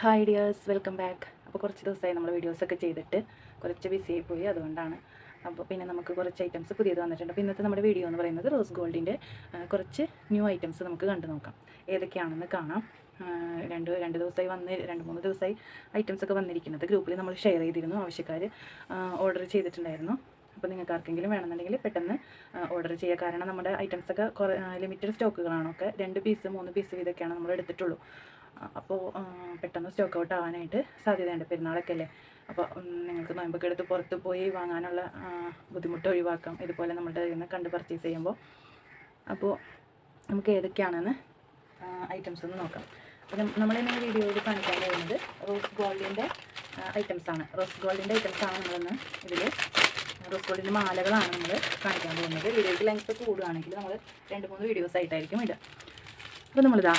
Hi dears welcome back അപ്പോൾ കുറച്ച് ദിവസമായി നമ്മൾ വീഡിയോസൊക്കെ ചെയ്തിട്ട് കുറച്ച് ബിസി ആയി പോയി അതുകൊണ്ടാണ്. അപ്പോൾ പിന്നെ നമുക്ക് കുറച്ച് ഐറ്റംസ് പുതിയത് വന്നിട്ടുണ്ട്. അപ്പോൾ ഇന്നത്തെ നമ്മുടെ വീഡിയോ എന്ന് പറയുന്നത് റോസ് ഗോൾഡിന്റെ കുറച്ച് ന്യൂ ഐറ്റംസ് നമുക്ക് കണ്ടു നോക്കാം. ഏതൊക്കെയാണെന്ന് കാണാം. രണ്ട് രണ്ട് ദിവസമായി വന്ന് രണ്ട് മൂന്ന് ദിവസമായി ഐറ്റംസ് ഒക്കെ വന്നിരിക്കുന്നത്. ഗ്രൂപ്പിൽ നമ്മൾ ഷെയർ ചെയ്തിരുന്നു. ആവശ്യക്കാർ ഓർഡർ ചെയ്തിട്ടുണ്ടായിരുന്നു. അപ്പോൾ നിങ്ങൾക്ക് ആർക്കെങ്കിലും വേണമെന്നുണ്ടെങ്കിൽ പെട്ടെന്ന് ഓർഡർ ചെയ്യുക കാരണം നമ്മുടെ ഐറ്റംസൊക്കെ കുറേ ലിമിറ്റഡ് സ്റ്റോക്കുകളാണൊക്കെ രണ്ട് പീസ് മൂന്ന് പീസ് വീതമൊക്കെയാണ് നമ്മൾ എടുത്തിട്ടുള്ളൂ. അപ്പോൾ പെട്ടെന്ന് സ്റ്റോക്ക് ഔട്ട് ആവാനായിട്ട് സാധ്യതയുണ്ട് പെരുന്നാളൊക്കെ അല്ലേ അപ്പോൾ നിങ്ങൾക്ക് നോയമ്പൊക്കെ എടുത്ത് പുറത്ത് പോയി വാങ്ങാനുള്ള ബുദ്ധിമുട്ട് ഒഴിവാക്കാം. ഇതുപോലെ നമ്മുടെ നിന്ന് കണ്ട് പർച്ചേസ് ചെയ്യുമ്പോൾ. അപ്പോൾ നമുക്ക് ഏതൊക്കെയാണെന്ന് ഐറ്റംസ് ഒന്ന് നോക്കാം. അപ്പം നമ്മളിന്ന് ഈ വീഡിയോയിൽ കാണിക്കാൻ പോകുന്നത് റോസ് ഗോൾഡിന്റെ ഐറ്റംസ് ആണ്. റോസ് ഗോൾഡിന്റെ ഐറ്റംസ് ആണ് നമ്മളിന്ന് ഇതിൽ റോസ് ഗോൾഡിന്റെ മാലകളാണ് നമ്മൾ കാണിക്കാൻ പോകുന്നത്. വീഡിയോയ്ക്ക് ലെങ്ത് കൂടുകയാണെങ്കിൽ നമ്മൾ രണ്ട് മൂന്ന് വീഡിയോസ് ആയിട്ടായിരിക്കും ഇടുക. അപ്പോൾ നമ്മളിതാ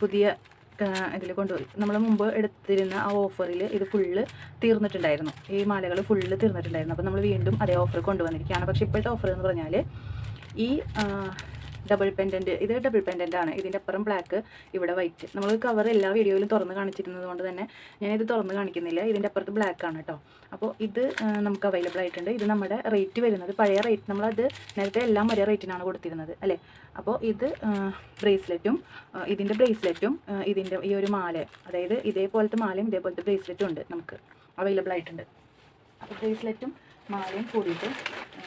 പുതിയ ഇതിൽ കൊണ്ടുപോയി. നമ്മൾ മുമ്പ് എടുത്തിരുന്ന ആ ഓഫറിൽ ഇത് ഫുള്ള് തീർന്നിട്ടുണ്ടായിരുന്നു. ഈ മാലകൾ ഫുള്ള് തീർന്നിട്ടുണ്ടായിരുന്നു. അപ്പോൾ നമ്മൾ വീണ്ടും അതേ ഓഫർ കൊണ്ടുവന്നിരിക്കുകയാണ്. പക്ഷേ ഇപ്പോഴത്തെ ഓഫർ എന്ന് പറഞ്ഞാൽ ഈ ഡബിൾ പെൻഡന്റ് ഇത് ഡബിൾ പെൻഡന്റ് ആണ്. ഇതിന്റെ അപ്പുറം ബ്ലാക്ക് ഇവിടെ വൈറ്റ് നമ്മൾ കവർ എല്ലാ വീഡിയോയിലും തുറന്ന് കാണിച്ചിരുന്നത് കൊണ്ട് തന്നെ ഞാനിത് തുറന്ന് കാണിക്കുന്നില്ല. ഇതിന്റെ അപ്പുറത്ത് ബ്ലാക്ക് ആണ് കേട്ടോ അപ്പോൾ ഇത് നമുക്ക് അവൈലബിൾ ആയിട്ടുണ്ട്. ഇത് നമ്മുടെ റേറ്റ് വരുന്നത് പഴയ റേറ്റ് നമ്മളത് നേരത്തെ എല്ലാം ഒരേ റേറ്റിനാണ് കൊടുത്തിരുന്നത് അല്ലേ? അപ്പോൾ ഇത് ബ്രേസ്ലെറ്റും ഇതിന്റെ ബ്രേസ്ലെറ്റും ഇതിന്റെ ഈ ഒരു മാല അതായത് ഇതേപോലത്തെ മാലയും ഇതേപോലത്തെ ബ്രേസ്ലെറ്റും ഉണ്ട് നമുക്ക് അവൈലബിൾ ആയിട്ടുണ്ട്. അപ്പോൾ ബ്രേസ്ലെറ്റും മാലയും കൂടിയിട്ട് ആ,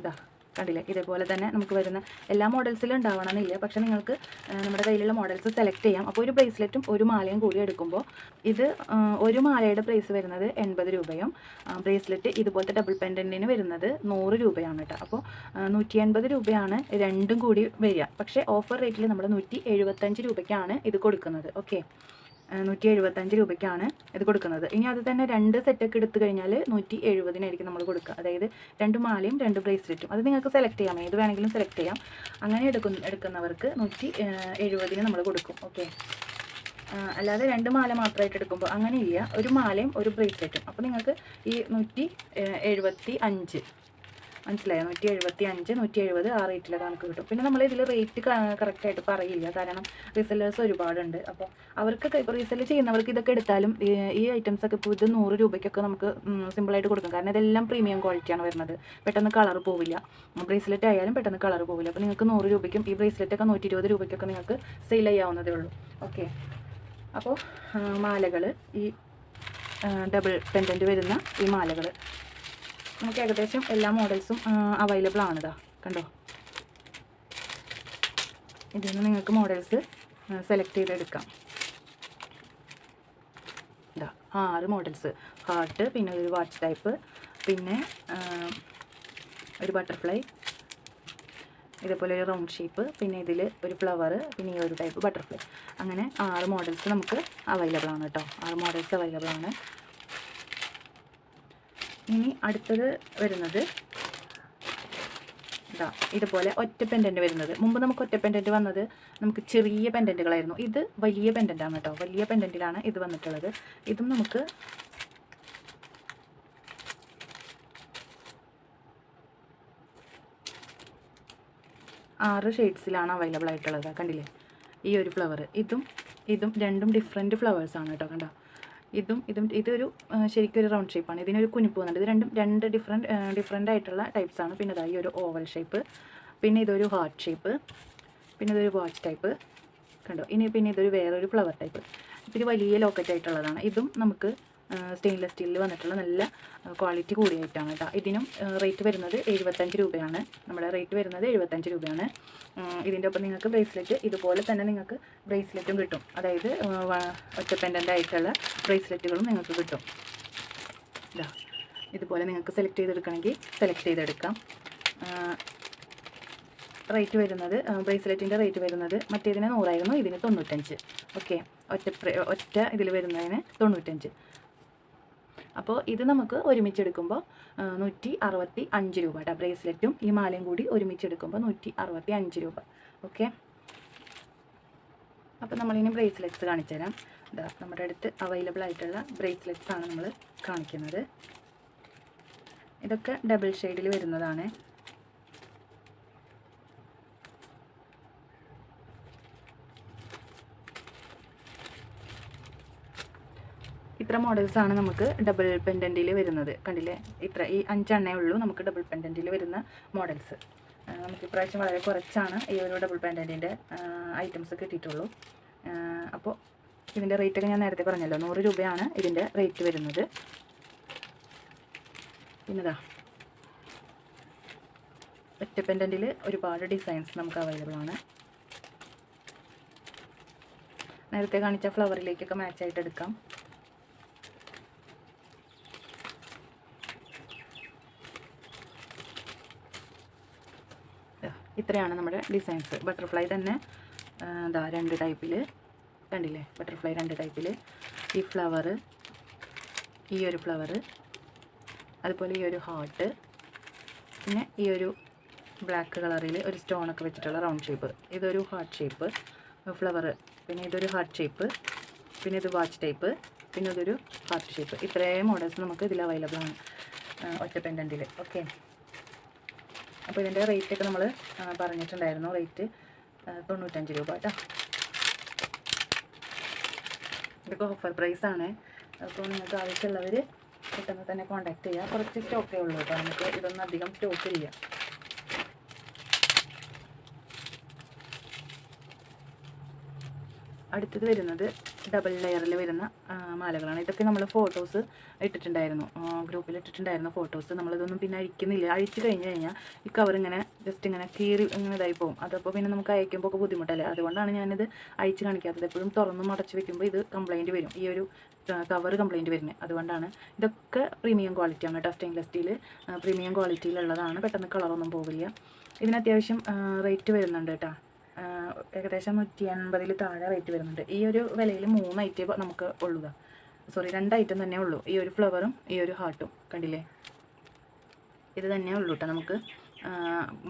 ഇതാ കണ്ടില്ലേ? ഇതേപോലെ തന്നെ നമുക്ക് വരുന്ന എല്ലാ മോഡൽസിലും ഉണ്ടാവണമെന്നില്ല. പക്ഷേ നിങ്ങൾക്ക് നമ്മുടെ കയ്യിലുള്ള മോഡൽസ് സെലക്ട് ചെയ്യാം. അപ്പോൾ ഒരു ബ്രേസ്ലെറ്റും ഒരു മാലയും കൂടി എടുക്കുമ്പോൾ ഇത് ഒരു മാലയുടെ പ്രൈസ് വരുന്നത് എൺപത് രൂപയും ബ്രേസ്ലെറ്റ് ഇതുപോലത്തെ ഡബിൾ പെൻഡന്റിന് വരുന്നത് നൂറ് രൂപയാണ് കേട്ടോ. അപ്പോൾ നൂറ്റി എൺപത് രൂപയാണ് രണ്ടും കൂടി വരിക. പക്ഷേ ഓഫർ റേറ്റിൽ നമ്മൾ നൂറ്റി എഴുപത്തഞ്ച് രൂപയ്ക്കാണ് ഇത് കൊടുക്കുന്നത്. ഓക്കെ നൂറ്റി എഴുപത്തഞ്ച് രൂപയ്ക്കാണ് ഇത് കൊടുക്കുന്നത്. ഇനി അത് തന്നെ രണ്ട് സെറ്റൊക്കെ എടുത്തു കഴിഞ്ഞാൽ നൂറ്റി എഴുപതിനായിരിക്കും നമ്മൾ കൊടുക്കുക. അതായത് രണ്ട് മാലയും രണ്ട് ബ്രേസ്ലെറ്റും അത് നിങ്ങൾക്ക് സെലക്ട് ചെയ്യാം. ഏത് വേണമെങ്കിലും സെലക്ട് ചെയ്യാം. അങ്ങനെ എടുക്കുന്ന എടുക്കുന്നവർക്ക് നൂറ്റി എഴുപതിന് നമ്മൾ കൊടുക്കും. ഓക്കെ അല്ലാതെ രണ്ട് മാല മാത്രമായിട്ട് എടുക്കുമ്പോൾ അങ്ങനെ ഇല്ല. ഒരു മാലയും ഒരു ബ്രേസ്ലെറ്റും അപ്പോൾ നിങ്ങൾക്ക് ഈ നൂറ്റി എഴുപത്തി അഞ്ച് മനസ്സിലായോ? നൂറ്റി എഴുപത്തി അഞ്ച് നൂറ്റി എഴുപത് ആ റേറ്റിലൊക്കെ നമുക്ക് കിട്ടും പിന്നെ നമ്മൾ ഇതിൽ റേറ്റ് കറക്റ്റായിട്ട് പറയില്ല. കാരണം റീസെല്ലേഴ്സ് ഒരുപാടുണ്ട്. അപ്പോൾ അവർക്കൊക്കെ ഇപ്പോൾ റീസെൽ ചെയ്യുന്നവർക്ക് ഇതൊക്കെ എടുത്താലും ഈ ഐറ്റംസ് ഒക്കെ ഇപ്പോൾ ഇത് നൂറ് രൂപയ്ക്കൊക്കെ നമുക്ക് സിമ്പിളായിട്ട് കൊടുക്കും. കാരണം ഇതെല്ലാം പ്രീമിയം ക്വാളിറ്റിയാണ് വരുന്നത്. പെട്ടെന്ന് കളർ പോവില്ല. ബ്രേസ്ലെറ്റ് ആയാലും പെട്ടെന്ന് കളർ പോവില്ല. അപ്പോൾ നിങ്ങൾക്ക് നൂറ് രൂപയ്ക്കും ഈ ബ്രേസ്ലെറ്റ് ഒക്കെ നൂറ്റി ഇരുപത് രൂപയ്ക്കൊക്കെ നിങ്ങൾക്ക് സെയിൽ ചെയ്യാവുന്നതേ ഉള്ളൂ. ഓക്കെ അപ്പോൾ മാലകൾ ഈ ഡബിൾ പെൻഡന്റ് വരുന്ന ഈ മാലകൾ നമുക്ക് ഏകദേശം എല്ലാ മോഡൽസും അവൈലബിൾ ആണ് ആണിതാ കണ്ടോ? ഇതിൽ നിന്ന് നിങ്ങൾക്ക് മോഡൽസ് സെലക്ട് ചെയ്തെടുക്കാം. ഇതാ ആറ് മോഡൽസ് ഹാർട്ട് പിന്നെ ഒരു വാച്ച് ടൈപ്പ് പിന്നെ ഒരു ബട്ടർഫ്ലൈ ഇതേപോലെ ഒരു റൗണ്ട് ഷേപ്പ് പിന്നെ ഇതിൽ ഒരു ഫ്ലവർ പിന്നെ ഈ ഒരു ടൈപ്പ് ബട്ടർഫ്ലൈ അങ്ങനെ ആറ് മോഡൽസ് നമുക്ക് അവൈലബിൾ ആണ് കേട്ടോ ആറ് മോഡൽസ് അവൈലബിൾ ആണ്. ഇനി അടുത്തത് വരുന്നത് ഇതാ ഇതുപോലെ ഒറ്റ പെൻഡന്റ് വരുന്നത്. മുമ്പ് നമുക്ക് ഒറ്റ പെൻഡന്റ് വന്നത് നമുക്ക് ചെറിയ പെൻഡന്റുകളായിരുന്നു ഇത് വലിയ പെൻഡന്റാണ് കേട്ടോ. വലിയ പെൻഡന്റിലാണ് ഇത് വന്നിട്ടുള്ളത്. ഇതും നമുക്ക് ആറ് ഷെയ്ഡ്സിലാണ് അവൈലബിൾ ആയിട്ടുള്ളത്. കണ്ടില്ലേ? ഈ ഒരു ഫ്ലവർ ഇതും ഇതും രണ്ടും ഡിഫറെന്റ് ഫ്ലവേഴ്സാണ് കേട്ടോ. കണ്ടോ? ഇതും ഇതും ഇതൊരു ശരിക്കും ഒരു റൗണ്ട് ഷേപ്പാണ് ഇതിനൊരു കുനിപ്പ് വന്നിട്ട് ഇത് രണ്ടും രണ്ട് ഡിഫറെന്റ് ഡിഫറെന്റ് ആയിട്ടുള്ള ടൈപ്സ് ആണ്. പിന്നെ ഇതായി ഒരു ഓവൽ ഷേപ്പ് പിന്നെ ഇതൊരു ഹാർട്ട് ഷേപ്പ് പിന്നെ ഇതൊരു വാച്ച് ടൈപ്പ് കണ്ടോ? ഇനി പിന്നെ ഇതൊരു വേറൊരു ഫ്ലവർ ടൈപ്പ് ഇത് വലിയ ലോക്കറ്റ് ആയിട്ടുള്ളതാണ്. ഇതും നമുക്ക് സ്റ്റെയിൻലെസ് സ്റ്റീലിൽ വന്നിട്ടുള്ള നല്ല ക്വാളിറ്റി കൂടിയായിട്ടാണ് കേട്ടോ ഇതിനും റേറ്റ് വരുന്നത് എഴുപത്തഞ്ച് രൂപയാണ്. നമ്മുടെ റേറ്റ് വരുന്നത് എഴുപത്തഞ്ച് രൂപയാണ്. ഇതിന്റെ ഒപ്പം നിങ്ങൾക്ക് ബ്രേസ്ലെറ്റ് ഇതുപോലെ തന്നെ നിങ്ങൾക്ക് ബ്രേസ്ലെറ്റും കിട്ടും. അതായത് ഒറ്റ പെൻഡന്റ് ആയിട്ടുള്ള ബ്രേസ്ലെറ്റുകളും നിങ്ങൾക്ക് കിട്ടും. ഇതാ ഇതുപോലെ നിങ്ങൾക്ക് സെലക്ട് ചെയ്തെടുക്കണമെങ്കിൽ സെലക്ട് ചെയ്തെടുക്കാം. റേറ്റ് വരുന്നത് ബ്രേസ്ലെറ്റിന്റെ റേറ്റ് വരുന്നത് മറ്റേതിന് നൂറായിരുന്നു ഇതിന് തൊണ്ണൂറ്റഞ്ച്. ഓക്കെ ഒറ്റ ഒറ്റ ഇതിൽ വരുന്നതിന് തൊണ്ണൂറ്റഞ്ച്. അപ്പോൾ ഇത് നമുക്ക് ഒരുമിച്ചെടുക്കുമ്പോൾ നൂറ്റി അറുപത്തി അഞ്ച് രൂപ കേട്ടോ ബ്രേസ്ലെറ്റും ഈ മാലയും കൂടി ഒരുമിച്ചെടുക്കുമ്പോൾ നൂറ്റി അറുപത്തി അഞ്ച് രൂപ. ഓക്കെ? അപ്പോൾ നമ്മളിനി ബ്രേസ്ലെറ്റ്സ് കാണിച്ചു തരാം. നമ്മുടെ അടുത്ത് അവൈലബിൾ ആയിട്ടുള്ള ബ്രേസ്ലെറ്റ്സ് ആണ് നമ്മൾ കാണിക്കുന്നത്. ഇതൊക്കെ ഡബിൾ ഷെയ്ഡിൽ വരുന്നതാണ്. ഇത്ര മോഡൽസാണ് നമുക്ക് ഡബിൾ പെൻഡന്റിൽ വരുന്നത്. കണ്ടില്ലേ? ഇത്ര ഈ അഞ്ചെണ്ണേ ഉള്ളൂ നമുക്ക് ഡബിൾ പെൻഡന്റിൽ വരുന്ന മോഡൽസ് നമുക്ക് ഇപ്രാവശ്യം വളരെ കുറച്ചാണ് ഈ ഒരു ഡബിൾ പെൻഡന്റിന്റെ ഐറ്റംസ് കിട്ടിയിട്ടുള്ളൂ. അപ്പോൾ ഇതിന്റെ റേറ്റൊക്കെ ഞാൻ നേരത്തെ പറഞ്ഞല്ലോ. നൂറ് രൂപയാണ് ഇതിന്റെ റേറ്റ് വരുന്നത്. പിന്നെതാ ഒറ്റ പെൻഡന്റിൽ ഒരുപാട് ഡിസൈൻസ് നമുക്ക് അവൈലബിൾ ആണ്. നേരത്തെ കാണിച്ച ഫ്ലവറിലേക്കൊക്കെ മാച്ചായിട്ട് എടുക്കാം. ഇത്രയാണ് നമ്മുടെ ഡിസൈൻസ് ബട്ടർഫ്ലൈ തന്നെ എന്താ രണ്ട് ടൈപ്പിൽ കണ്ടില്ലേ? ബട്ടർഫ്ലൈ രണ്ട് ടൈപ്പിൽ ഈ ഫ്ലവർ ഈ ഒരു ഫ്ലവർ അതുപോലെ ഈ ഒരു ഹാർട്ട് പിന്നെ ഈ ഒരു ബ്ലാക്ക് കളറിൽ ഒരു സ്റ്റോണൊക്കെ വെച്ചിട്ടുള്ള റൗണ്ട് ഷേപ്പ് ഇതൊരു ഹാർട്ട് ഷേപ്പ് ഫ്ലവർ പിന്നെ ഇതൊരു ഹാർട്ട് ഷേപ്പ് പിന്നെ ഇത് വാച്ച് ടൈപ്പ് പിന്നെ ഇതൊരു ഹാർട്ട് ഷേപ്പ് ഇത്രയും മോഡൽസ് നമുക്ക് ഇതിൽ അവൈലബിൾ ആണ് ഒറ്റ പെൻഡന്റിൽ ഓക്കെ അപ്പോൾ ഇതിന്റെ റേറ്റ് ഒക്കെ നമ്മൾ പറഞ്ഞിട്ടുണ്ടായിരുന്നു. റേറ്റ് തൊണ്ണൂറ്റഞ്ച് രൂപ കേട്ടോ. ഇതൊക്കെ ഓഫർ ആണ്. അപ്പോൾ നിങ്ങൾക്ക് ആവശ്യമുള്ളവർ പെട്ടെന്ന് തന്നെ കോൺടാക്ട് ചെയ്യുക കുറച്ച് സ്റ്റോക്കേ ഉള്ളൂ കേട്ടോ. നമുക്ക് ഇതൊന്നും അധികം സ്റ്റോക്ക് ഇല്ല. അടുത്തത് വരുന്നത് ഡബിൾ ലെയറിൽ വരുന്ന മാലകളാണ്. ഇതൊക്കെ നമ്മൾ ഫോട്ടോസ് ഇട്ടിട്ടുണ്ടായിരുന്നു. ഗ്രൂപ്പിൽ ഇട്ടിട്ടുണ്ടായിരുന്നു ഫോട്ടോസ് നമ്മളിതൊന്നും പിന്നെ അഴിക്കുന്നില്ല. അഴിച്ച് കഴിഞ്ഞ് കഴിഞ്ഞാൽ ഈ കവർ ഇങ്ങനെ ജസ്റ്റ് ഇങ്ങനെ കീറി ഇങ്ങനെ ഇതായി പോകും അതപ്പോൾ പിന്നെ നമുക്ക് അയക്കുമ്പോൾ ഒക്കെ ബുദ്ധിമുട്ടല്ലേ? അതുകൊണ്ടാണ് ഞാനിത് അഴിച്ച് കാണിക്കാത്തത്. എപ്പോഴും തുറന്ന് മടച്ച് വെക്കുമ്പോൾ ഇത് കംപ്ലൈന്റ് വരും. ഈ ഒരു കവർ കംപ്ലൈന്റ് വരുന്നത് അതുകൊണ്ടാണ് ഇതൊക്കെ പ്രീമിയം ക്വാളിറ്റിയാണ് കേട്ടോ സ്റ്റെയിൻലെസ് സ്റ്റീൽ പ്രീമിയം ക്വാളിറ്റിയിലുള്ളതാണ് പെട്ടെന്ന് കളറൊന്നും പോവില്ല. ഇതിന് അത്യാവശ്യം റേറ്റ് വരുന്നുണ്ട് കേട്ടോ. ഏകദേശം നൂറ്റി അൻപതിൽ താഴെ റേറ്റ് വരുന്നുണ്ട്. ഈ ഒരു വിലയിൽ മൂന്ന് ഐറ്റം നമുക്ക് ഉള്ളുക സോറി രണ്ട് ഐറ്റം തന്നെ ഉള്ളൂ. ഈ ഒരു ഫ്ലവറും ഈ ഒരു ഹാർട്ടും കണ്ടില്ലേ? ഇത് തന്നെ ഉള്ളൂ കേട്ടോ നമുക്ക്.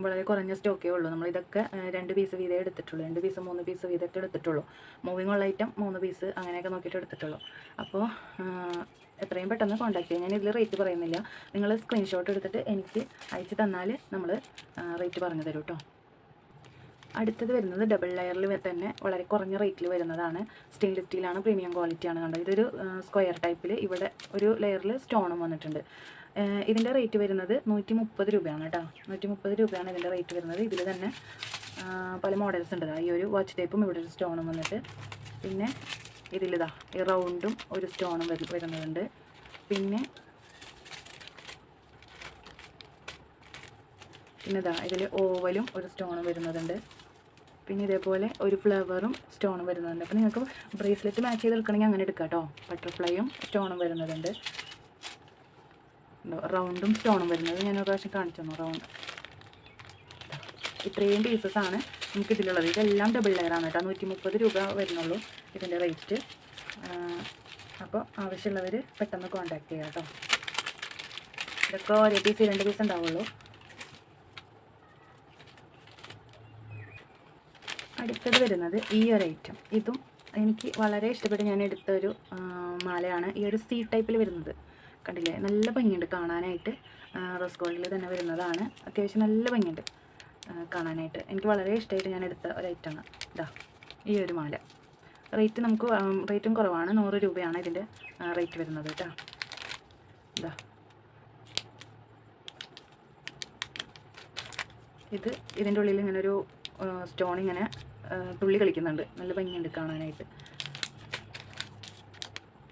വളരെ കുറഞ്ഞ സ്റ്റോക്കേ ഉള്ളൂ. നമ്മൾ ഇതൊക്കെ രണ്ട് പീസ് വീതേ എടുത്തിട്ടുള്ളൂ. രണ്ട് പീസ് മൂന്ന് പീസ് വീതമൊക്കെ എടുത്തിട്ടുള്ളൂ. മൂവിങ് ഉള്ള ഐറ്റം മൂന്ന് പീസ് അങ്ങനെയൊക്കെ നോക്കിയിട്ട് എടുത്തിട്ടുള്ളൂ. അപ്പോൾ എത്രയും പെട്ടെന്ന് കോൺടാക്ട് ചെയ്യാം. ഞാൻ ഇതിൽ റേറ്റ് പറയുന്നില്ല. നിങ്ങൾ സ്ക്രീൻഷോട്ട് എടുത്തിട്ട് എനിക്ക് അയച്ച് തന്നാൽ നമ്മൾ റേറ്റ് പറഞ്ഞു തരും കേട്ടോ അടുത്തത് വരുന്നത് ഡബിൾ ലെയറിൽ തന്നെ വളരെ കുറഞ്ഞ റേറ്റിൽ വരുന്നതാണ്. സ്റ്റെയിൻലെസ് സ്റ്റീലാണ് പ്രീമിയം ക്വാളിറ്റിയാണ് കണ്ടത്. ഇതൊരു സ്ക്വയർ ടൈപ്പിൽ ഇവിടെ ഒരു ലെയറിൽ സ്റ്റോണും വന്നിട്ടുണ്ട്. ഇതിന്റെ റേറ്റ് വരുന്നത് നൂറ്റി മുപ്പത് രൂപയാണ് കേട്ടോ. നൂറ്റി മുപ്പത് രൂപയാണ് ഇതിന്റെ റേറ്റ് വരുന്നത്. ഇതിൽ തന്നെ പല മോഡൽസ് ഉണ്ട്. ഈ ഒരു വാച്ച് ടൈപ്പും ഇവിടെ ഒരു സ്റ്റോണും വന്നിട്ട്. പിന്നെ ഇതിലിതാ ഈ റൗണ്ടും ഒരു സ്റ്റോണും വരുന്നുണ്ട്. പിന്നെ പിന്നെ ഇതാ ഇതിൽ ഓവലും ഒരു സ്റ്റോണും വരുന്നതുണ്ട് പിന്നെ ഇതേപോലെ ഒരു ഫ്ലവറും സ്റ്റോണും വരുന്നുണ്ട്. അപ്പോൾ നിങ്ങൾക്ക് ബ്രേസ്ലെറ്റ് മാച്ച് ചെയ്ത് എടുക്കണമെങ്കിൽ അങ്ങനെ എടുക്കാം കേട്ടോ ബട്ടർഫ്ലൈയും സ്റ്റോണും വരുന്നതുണ്ട് റൗണ്ടും സ്റ്റോണും വരുന്നത് ഞാൻ ഒരു പ്രാവശ്യം കാണിച്ചു തന്നു റൗണ്ട് ഇത്രയും പീസസ് ആണ് നമുക്ക് ഇതിലുള്ളത്. ഇതെല്ലാം ഡബിൾ ലെയർ ആണ് കേട്ടോ നൂറ്റി മുപ്പത് രൂപ വരുന്നുള്ളൂ ഇതിന്റെ റേറ്റ് അപ്പോൾ ആവശ്യമുള്ളവർ പെട്ടെന്ന് കോൺടാക്ട് ചെയ്യാം കേട്ടോ ഇതൊക്കെ ഒരേ പീസ് രണ്ട് പീസ് ഉണ്ടാവുള്ളൂ. അടുത്തത് വരുന്നത് ഈ ഒരു ഐറ്റം ഇതും എനിക്ക് വളരെ ഇഷ്ടപ്പെട്ട് ഞാൻ എടുത്ത ഒരു ആ, മാലയാണ്. ഈ ഒരു സി ടൈപ്പിൽ വരുന്നത്. കണ്ടില്ലേ? നല്ല ഭംഗിയുണ്ട് കാണാനായിട്ട്. റോസ് ഗോൾഡിൽ തന്നെ വരുന്നതാണ്. അത്യാവശ്യം നല്ല ഭംഗിയുണ്ട് കാണാനായിട്ട്. എനിക്ക് വളരെ ഇഷ്ടമായിട്ട് ഞാൻ എടുത്ത ഒരു ഐറ്റമാണ് ഇതാ ഈ ഒരു മാല. റേറ്റ് നമുക്ക് റേറ്റും കുറവാണ്. നൂറ് രൂപയാണ് ഇതിന്റെ റേറ്റ് വരുന്നത് കേട്ടോ. ഇതാ ഇത് ഇതിന്റെ ഉള്ളിൽ ഇങ്ങനെ ഒരു സ്റ്റോൺ ഇങ്ങനെ തുള്ളി കളിക്കുന്നുണ്ട്. നല്ല ഭംഗിയുണ്ട് കാണാനായിട്ട്.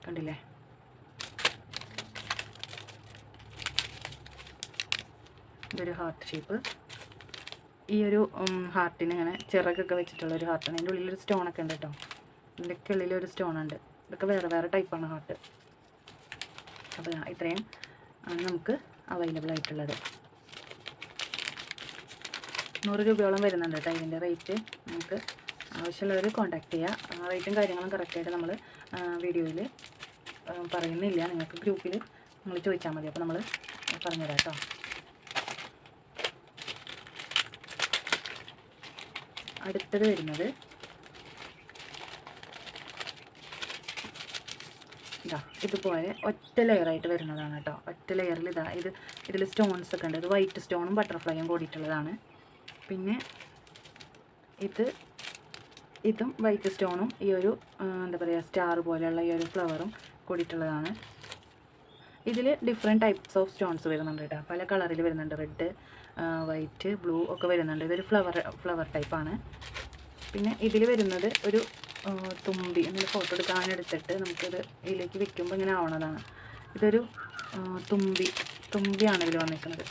കണ്ടില്ലേ? ഇതൊരു ഹാർട്ട് ഷേപ്പ് ഈ ഒരു ഹാർട്ടിന് ഇങ്ങനെ ചിറകൊക്കെ വെച്ചിട്ടുള്ള ഒരു ഹാർട്ടാണ് അതിന്റെ ഉള്ളിലൊരു സ്റ്റോണൊക്കെ ഉണ്ട് കേട്ടോ. ഇതിന്റെയൊക്കെ ഉള്ളിൽ ഒരു സ്റ്റോൺ ഉണ്ട്. ഇതൊക്കെ വേറെ വേറെ ടൈപ്പാണ് ഹാർട്ട് അപ്പോൾ ഇത്രയും ആണ് നമുക്ക് അവൈലബിൾ ആയിട്ടുള്ളത്. നൂറ് രൂപയോളം വരുന്നുണ്ട് കേട്ടോ ഇതിന്റെ റേറ്റ് നമുക്ക് ആവശ്യമുള്ളവർ കോൺടാക്ട് ചെയ്യുക റേറ്റും കാര്യങ്ങളും കറക്റ്റായിട്ട് നമ്മൾ വീഡിയോയിൽ പറയുന്നില്ല. നിങ്ങൾക്ക് ഗ്രൂപ്പിൽ നിങ്ങൾ ചോദിച്ചാൽ മതി. അപ്പോൾ നമ്മൾ പറഞ്ഞുതരാം കേട്ടോ. അടുത്തത് വരുന്നത് ഇതാ ഇതുപോലെ ഒറ്റ ലെയറായിട്ട് വരുന്നതാണ് കേട്ടോ. ഒറ്റ ലെയറിൽ ഇതാ ഇത് ഇതിൽ സ്റ്റോൺസ് ഒക്കെ ഉണ്ട്. ഇത് വൈറ്റ് സ്റ്റോണും ബട്ടർഫ്ലൈയും കൂടിയിട്ടുള്ളതാണ്. പിന്നെ ഇത് ഇതും വൈറ്റ് സ്റ്റോണും ഈ ഒരു എന്താ പറയുക സ്റ്റാർ പോലെയുള്ള ഈ ഒരു ഫ്ലവറും കൂടിയിട്ടുള്ളതാണ്. ഇതിൽ ഡിഫറെന്റ് ടൈപ്സ് ഓഫ് സ്റ്റോൺസ് വരുന്നുണ്ട് കേട്ടോ. പല കളറിൽ വരുന്നുണ്ട്. റെഡ് വൈറ്റ് ബ്ലൂ ഒക്കെ വരുന്നുണ്ട്. ഇതൊരു ഫ്ലവർ ഫ്ലവർ ടൈപ്പാണ് പിന്നെ ഇതിൽ വരുന്നത് ഒരു തുമ്പി. ഇങ്ങനെ ഫോട്ടോ എടുക്കാൻ എടുത്തിട്ട് നമുക്കിത് ഇതിലേക്ക് വെക്കുമ്പോൾ ഇങ്ങനെ ആവണതാണ്. ഇതൊരു തുമ്പി തുമ്പിയാണ് ഇതിൽ വന്നിരിക്കുന്നത്.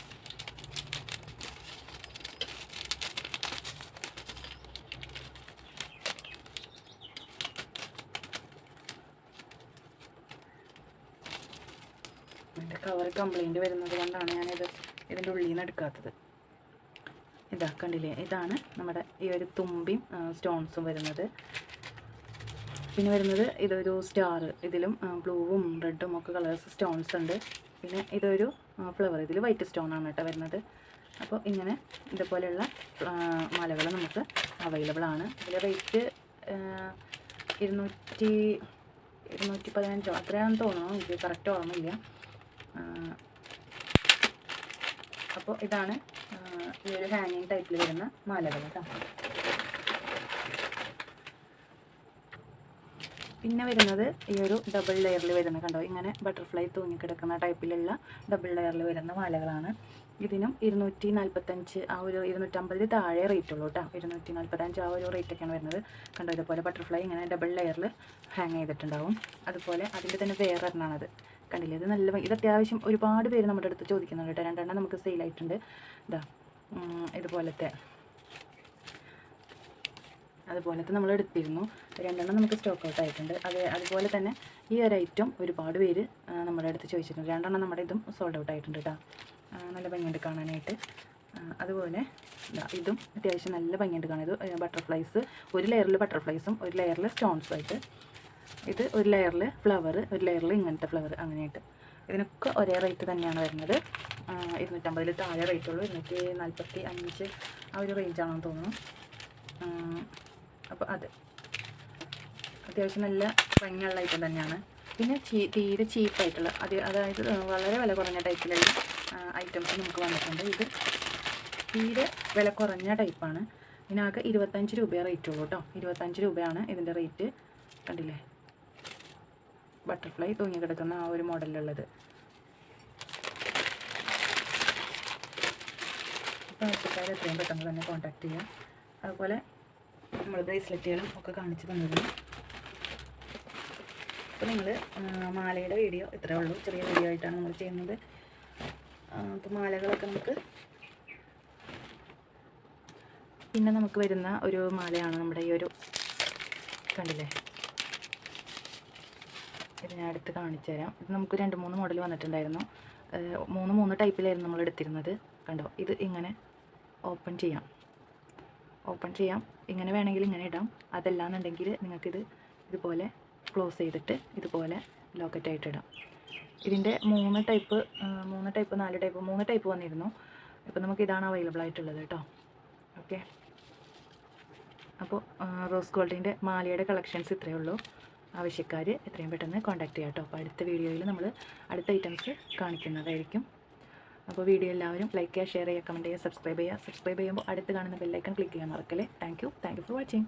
കവർ കംപ്ലൈന്റ് വരുന്നത് കൊണ്ടാണ് ഞാനിത് ഇതിന്റെ ഉള്ളിൽ നിന്ന് എടുക്കാത്തത്. ഇതാ കണ്ടില്ലേ? ഇതാണ് നമ്മുടെ ഈ ഒരു തുമ്പിയും സ്റ്റോൺസും വരുന്നത്. പിന്നെ വരുന്നത് ഇതൊരു സ്റ്റാർ ഇതിലും ബ്ലൂവും റെഡും ഒക്കെ കളേഴ്സ് സ്റ്റോൺസ് ഉണ്ട്. പിന്നെ ഇതൊരു ഫ്ലവർ ഇതിൽ വൈറ്റ് സ്റ്റോൺ ആണ് കേട്ടോ വരുന്നത്. അപ്പോൾ ഇങ്ങനെ ഇതുപോലെയുള്ള മാലകൾ നമുക്ക് അവൈലബിൾ ആണ്. ഇതിൽ റേറ്റ് ഇരുന്നൂറ്റി ഇരുന്നൂറ്റി പതിനഞ്ചോ അത്രയാണെന്ന് തോന്നുന്നു. എനിക്ക് കറക്റ്റ് ഓർമ്മയില്ല അപ്പോൾ ഇതാണ് ഈ ഒരു ഹാങ്ങിങ് ടൈപ്പിൽ വരുന്ന മാലകൾ കേട്ടോ പിന്നെ വരുന്നത് ഈ ഒരു ഡബിൾ ലെയറിൽ വരുന്ന കണ്ടോ? ഇങ്ങനെ ബട്ടർഫ്ലൈ തൂങ്ങിക്കിടക്കുന്ന ടൈപ്പിലുള്ള ഡബിൾ ലെയറിൽ വരുന്ന മാലകളാണ്. ഇതിനും ഇരുന്നൂറ്റി നാൽപ്പത്തഞ്ച് ആ ഒരു ഇരുന്നൂറ്റമ്പതിൽ താഴെ റേറ്റ് ഉള്ളൂ കേട്ടോ ഇരുന്നൂറ്റി നാൽപ്പത്തഞ്ച് ആ ഒരു റേറ്റൊക്കെയാണ് വരുന്നത്. കണ്ടോ? ഇതുപോലെ ബട്ടർഫ്ലൈ ഇങ്ങനെ ഡബിൾ ലെയറിൽ ഹാങ് ചെയ്തിട്ടുണ്ടാവും. അതുപോലെ അതിന്റെ തന്നെ വേറെ ഒരെണ്ണമാണത് കണ്ടില്ലേ? ഇത് നല്ല ഇത് അത്യാവശ്യം ഒരുപാട് പേര് നമ്മുടെ അടുത്ത് ചോദിക്കുന്നുണ്ട് കേട്ടോ. രണ്ടെണ്ണം നമുക്ക് സെയിലായിട്ടുണ്ട് ഇതാ ഇതുപോലത്തെ. അതുപോലത്തെ നമ്മൾ എടുത്തിരുന്നു. രണ്ടെണ്ണം നമുക്ക് സ്റ്റോക്ക് ഔട്ട് ആയിട്ടുണ്ട്. അതേ അതുപോലെ തന്നെ ഈ ഒരു ഐറ്റം ഒരുപാട് പേര് നമ്മുടെ അടുത്ത് ചോദിച്ചിട്ടുണ്ട്. രണ്ടെണ്ണം നമ്മുടെ ഇതും സോൾഡ് ഔട്ട് ആയിട്ടുണ്ട് കേട്ടോ. നല്ല ഭംഗിയുണ്ട് കാണാനായിട്ട്. അതുപോലെ ഇതും അത്യാവശ്യം നല്ല ഭംഗിയുണ്ട് കാണാൻ. ഇത് ബട്ടർഫ്ലൈസ് ഒരു ലെയറിൽ ബട്ടർഫ്ലൈസും ഒരു ലെയറിൽ സ്റ്റോൺസും ആയിട്ട് ഇത് ഒരു ലെയറിൽ ഫ്ലവർ ഒരു ലെയറിൽ ഇങ്ങനത്തെ ഫ്ലവർ അങ്ങനെയായിട്ട്. ഇതിനൊക്കെ ഒരേ റേറ്റ് തന്നെയാണ് വരുന്നത്. ഇരുന്നൂറ്റമ്പതിൽ താഴെ റേറ്റ് ഉള്ളൂ. ഇരുന്നൂറ്റി നാൽപ്പത്തി അഞ്ച് ആ ഒരു റേഞ്ചാണെന്ന് തോന്നുന്നു. അപ്പോൾ അത്. അത്യാവശ്യം നല്ല ഭംഗിയുള്ള ഐറ്റം തന്നെയാണ്. പിന്നെ ചീ തീരെ ചീപ്പായിട്ടുള്ള അത് അതായത് വളരെ വില കുറഞ്ഞ ടൈപ്പിലുള്ള ഐറ്റംസ് നമുക്ക് വന്നിട്ടുണ്ട്. ഇത് തീരെ വില കുറഞ്ഞ ടൈപ്പാണ് ഇതിനാകെ ഇരുപത്തഞ്ച് രൂപയാണ് റേറ്റ് ഉള്ളൂ കേട്ടോ ഇരുപത്തഞ്ച് രൂപയാണ് ഇതിന്റെ റേറ്റ് കണ്ടില്ലേ? ബട്ടർഫ്ലൈ തൂങ്ങി കിടക്കുന്ന ആ ഒരു മോഡലിലുള്ളത്. അപ്പോൾ ആവശ്യക്കാർ എത്രയും പെട്ടെന്ന് തന്നെ കോൺടാക്ട് ചെയ്യാം. അതുപോലെ നമ്മൾ ബ്രേസ്ലെറ്റുകളും ഒക്കെ കാണിച്ചു തന്നിരുന്നു അപ്പോൾ നിങ്ങൾ മാലയുടെ വീഡിയോ ഇത്രയേ ഉള്ളൂ. ചെറിയ വീഡിയോ ആയിട്ടാണ് നമ്മൾ ചെയ്യുന്നത്. അപ്പോൾ മാലകളൊക്കെ നമുക്ക് പിന്നെ നമുക്ക് വരുന്ന ഒരു മാലയാണ് നമ്മുടെ ഈ ഒരു കണ്ടില്ലേ? ഇത് ഞാൻ എടുത്ത് കാണിച്ചു തരാം. ഇത് നമുക്ക് രണ്ട് മൂന്ന് മോഡൽ വന്നിട്ടുണ്ടായിരുന്നു. മൂന്ന് മൂന്ന് ടൈപ്പിലായിരുന്നു നമ്മൾ എടുത്തിരുന്നത്. കണ്ടോ? ഇത് ഇങ്ങനെ ഓപ്പൺ ചെയ്യാം. ഓപ്പൺ ചെയ്യാം. ഇങ്ങനെ വേണമെങ്കിൽ ഇങ്ങനെ ഇടാം. അതല്ലാന്നുണ്ടെങ്കിൽ നിങ്ങൾക്കിത് ഇതുപോലെ ക്ലോസ് ചെയ്തിട്ട് ഇതുപോലെ ലോക്കറ്റായിട്ട് ഇടാം. ഇതിന്റെ മൂന്ന് ടൈപ്പ് മൂന്ന് ടൈപ്പ് നാല് ടൈപ്പ് മൂന്ന് ടൈപ്പ് വന്നിരുന്നു. ഇപ്പോൾ നമുക്ക് ഇതാണ് അവൈലബിൾ ആയിട്ടുള്ളത് കേട്ടോ. ഓക്കെ അപ്പോൾ റോസ് ഗോൾഡിന്റെ മാലയുടെ കളക്ഷൻസ് ഇത്രയേ ഉള്ളൂ. ആവശ്യക്കാർ എത്രയും പെട്ടെന്ന് കോൺടാക്ട് ചെയ്യാം കേട്ടോ അപ്പോൾ അടുത്ത വീഡിയോയിൽ നമ്മൾ അടുത്ത ഐറ്റംസ് കാണിക്കുന്നതായിരിക്കും. അപ്പോൾ വീഡിയോ എല്ലാവരും ലൈക്ക് ചെയ്യുക ഷെയർ ചെയ്യുക കമന്റ് ചെയ്യുക സബ്സ്ക്രൈബ് ചെയ്യുക. സബ്സ്ക്രൈബ് ചെയ്യുമ്പോൾ അടുത്ത് കാണുന്ന ബെല്ലൈക്കൺ ക്ലിക്ക് ചെയ്യാൻ മറക്കല്ലേ. Thank you thank you for watching